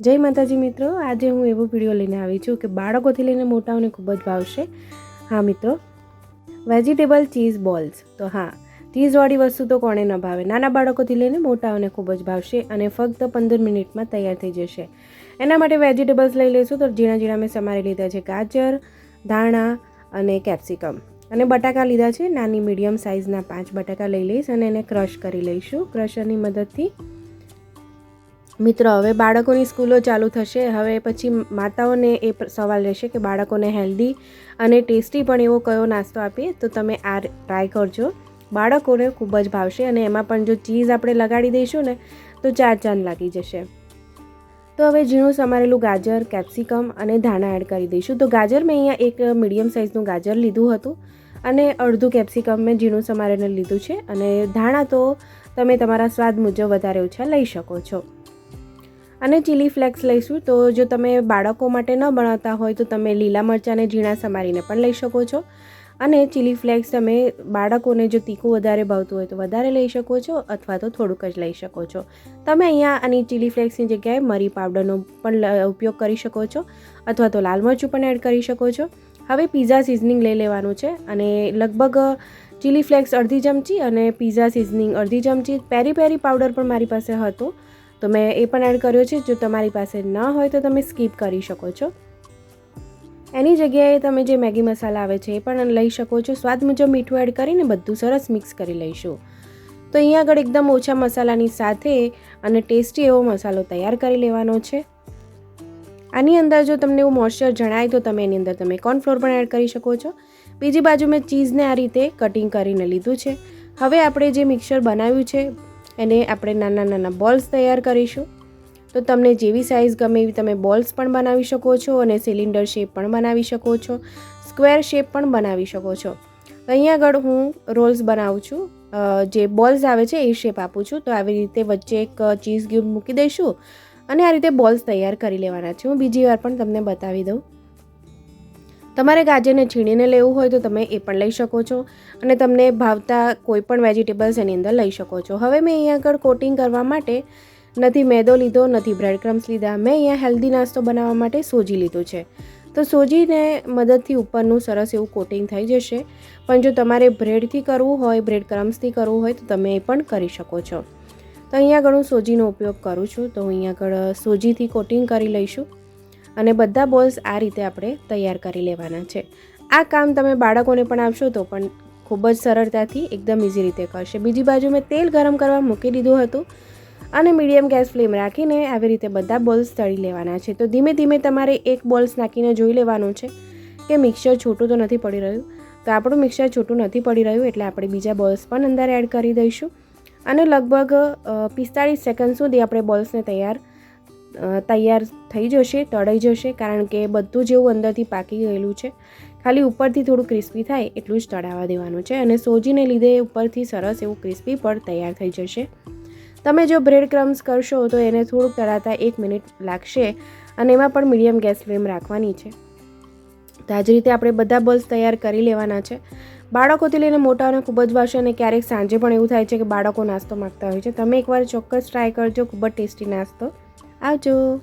જય માતાજી મિત્રો, આજે હું એવો વીડિયો લઈને આવી છું કે બાળકોથી લઈને મોટાઓને ખૂબ જ ભાવશે. હા મિત્રો વેજીટેબલ ચીઝ બોલ્સ તો હા ચીઝવાળી વસ્તુ તો કોણે ન ભાવે. નાના બાળકોથી લઈને મોટાઓને ખૂબ જ ભાવશે અને ફક્ત પંદર મિનિટમાં તૈયાર થઈ જશે. એના માટે વેજીટેબલ્સ લઈ લઈશું. તો ઝીણા ઝીણા મેં સમારી લીધા છે ગાજર, ધાણા અને કેપ્સિકમ અને બટાકા લીધા છે. નાની મીડિયમ સાઇઝના પાંચ બટાકા લઈ લઈશ અને એને ક્રશ કરી લઈશું. ક્રશરની મદદથી મિત્રો, હવે બાળકોની સ્કૂલો ચાલુ થશે. હવે પછી માતાઓને એ સવાલ રહેશે કે બાળકોને હેલ્ધી અને ટેસ્ટી પણ એવો કયો નાસ્તો આપીએ? તો તમે આ ટ્રાય કરજો. બાળકોને ખૂબ જ ભાવશે અને એમાં પણ જો ચીઝ આપણે લગાડી દઈશું ને, તો ચાર ચાંદ લાગી જશે. તો હવે ઝીણું સમારેલું ગાજર, કેપ્સિકમ અને ધાણા એડ કરી દઈશું. તો ગાજર મેં અહીંયા એક મીડિયમ સાઇઝનું ગાજર લીધું હતું અને અડધું કેપ્સિકમ મેં ઝીણું સમારેને લીધું છે. અને ધાણા તો તમે તમારા સ્વાદ મુજબ વધારે ઓછા લઈ શકો છો. અને ચીલી ફ્લેક્સ લઈશું. તો જો તમે બાળકો માટે ન બનાવતા હોય તો તમે લીલા મરચાંને ઝીણા સમારીને પણ લઈ શકો છો. અને ચીલી ફ્લેક્સ તમે બાળકોને જો તીખું વધારે ભાવતું હોય તો વધારે લઈ શકો છો અથવા તો થોડુંક જ લઈ શકો છો. તમે અહીંયા આની ચીલી ફ્લેક્સની જગ્યાએ મરી પાવડરનો પણ ઉપયોગ કરી શકો છો અથવા તો લાલ મરચું પણ એડ કરી શકો છો. હવે પીઝા સિઝનિંગ લઈ લેવાનું છે અને લગભગ ચીલી ફ્લેક્સ અડધી ચમચી અને પીઝા સિઝનિંગ અડધી ચમચી. પેરી પેરી પાવડર પણ મારી પાસે હતો. તો મેં એ પણ એડ કર્યો છે, જો તમારી પાસે ન હોય તો તમે સ્કીપ કરી શકો છો. એની જગ્યાએ તમે જે મેગી મસાલા આવે છે એ પણ લઈ શકો છો. સ્વાદ મુજબ મીઠું એડ કરીને બધું સરસ મિક્સ કરી લઈશું. તો અહીંયા આગળ એકદમ ઓછા મસાલાની સાથે અને ટેસ્ટી એવો મસાલો તૈયાર કરી લેવાનો છે. આની અંદર જો તમને એવું મોઇશ્ચર જણાય તો તમે એની અંદર તમે કોર્નફ્લોર પણ એડ કરી શકો છો. બીજી બાજુ મેં ચીઝને આ રીતે કટિંગ કરીને લીધું છે. હવે આપણે જે મિક્સર બનાવ્યું છે એને આપણે નાના નાના બોલ્સ તૈયાર કરીશું. તો તમને જેવી સાઇઝ ગમે એવી તમે બોલ્સ પણ બનાવી શકો છો અને સિલિન્ડર શેપ પણ બનાવી શકો છો, સ્ક્વેર શેપ પણ બનાવી શકો છો. અહીંયા આગળ હું રોલ્સ બનાવું છું. જે બોલ્સ આવે છે એ શેપ આપું છું. તો આવી રીતે વચ્ચે એક ચીઝ ક્યુબ મૂકી દઈશું અને આ રીતે બોલ્સ તૈયાર કરી લેવાના છે. હું બીજી વાર પણ તમને બતાવી દઉં. તમારે ગાજરને છીણીને લેવું હોય તો તમે એ પણ લઈ શકો છો અને તમને ભાવતા કોઈ પણ વેજીટેબલ્સ એની અંદર લઈ શકો છો. હવે મેં અહીંયા આગળ કોટિંગ કરવા માટે નથી મેદો લીધો, નથી બ્રેડ ક્રમ્સ લીધા. મેં અહીંયા હેલ્ધી નાસ્તો બનાવવા માટે સોજી લીધું છે. તો સોજીને મદદથી ઉપરનું સરસ એવું કોટિંગ થઈ જશે. પણ જો તમારે બ્રેડથી કરવું હોય બ્રેડ ક્રમ્સથી કરવું હોય તો તમે એ પણ કરી શકો છો. તો અહીંયા આગળ હું સોજીનો ઉપયોગ કરું છું. તો હું અહીંયા આગળ સોજીથી કોટિંગ કરી લઈશું. અને બધા બોલ્સ આ રીતે આપણે તૈયાર કરી લેવાના છે. આ કામ તમે બાળકોને પણ આપશો તો પણ ખૂબ જ સરળતાથી એકદમ ઇઝી રીતે કરશે. બીજી બાજુ મેં તેલ ગરમ કરવા મૂકી દીધું હતું અને મીડિયમ ગેસ ફ્લેમ રાખીને આવી રીતે બધા બોલ્સ તળી લેવાના છે. તો ધીમે ધીમે તમારે એક બોલ્સ નાખીને જોઈ લેવાનું છે કે મિક્સર છૂટું તો નથી પડી રહ્યું. તો આપણું મિક્સર છૂટું નથી પડી રહ્યું એટલે આપણે બીજા બોલ્સ પણ અંદર એડ કરી દઈશું. અને લગભગ પિસ્તાળીસ સેકન્ડ સુધી આપણે બોલ્સને તૈયાર તૈયાર થઈ જશે, તળાઈ જશે, કારણ કે બધું જેવું અંદરથી પાકી ગયેલું છે. ખાલી ઉપરથી થોડું ક્રિસ્પી થાય એટલું જ તળાવવા દેવાનું છે અને સોજીને લીધે ઉપરથી સરસ એવું ક્રિસ્પી પણ તૈયાર થઈ જશે. તમે જો બ્રેડ ક્રમ્સ કરશો તો એને થોડુંક તળાતા એક મિનિટ લાગશે અને એમાં પણ મીડિયમ ગેસ ફ્લેમ રાખવાની છે. તો આ રીતે આપણે બધા બોલ્સ તૈયાર કરી લેવાના છે. બાળકોથી લઈને મોટાઓને ખૂબ જ ભાવશે અને ક્યારેક સાંજે પણ એવું થાય છે કે બાળકો નાસ્તો માગતા હોય છે. તમે એકવાર ચોક્કસ ટ્રાય કરજો, ખૂબ જ ટેસ્ટી નાસ્તો. આવજો.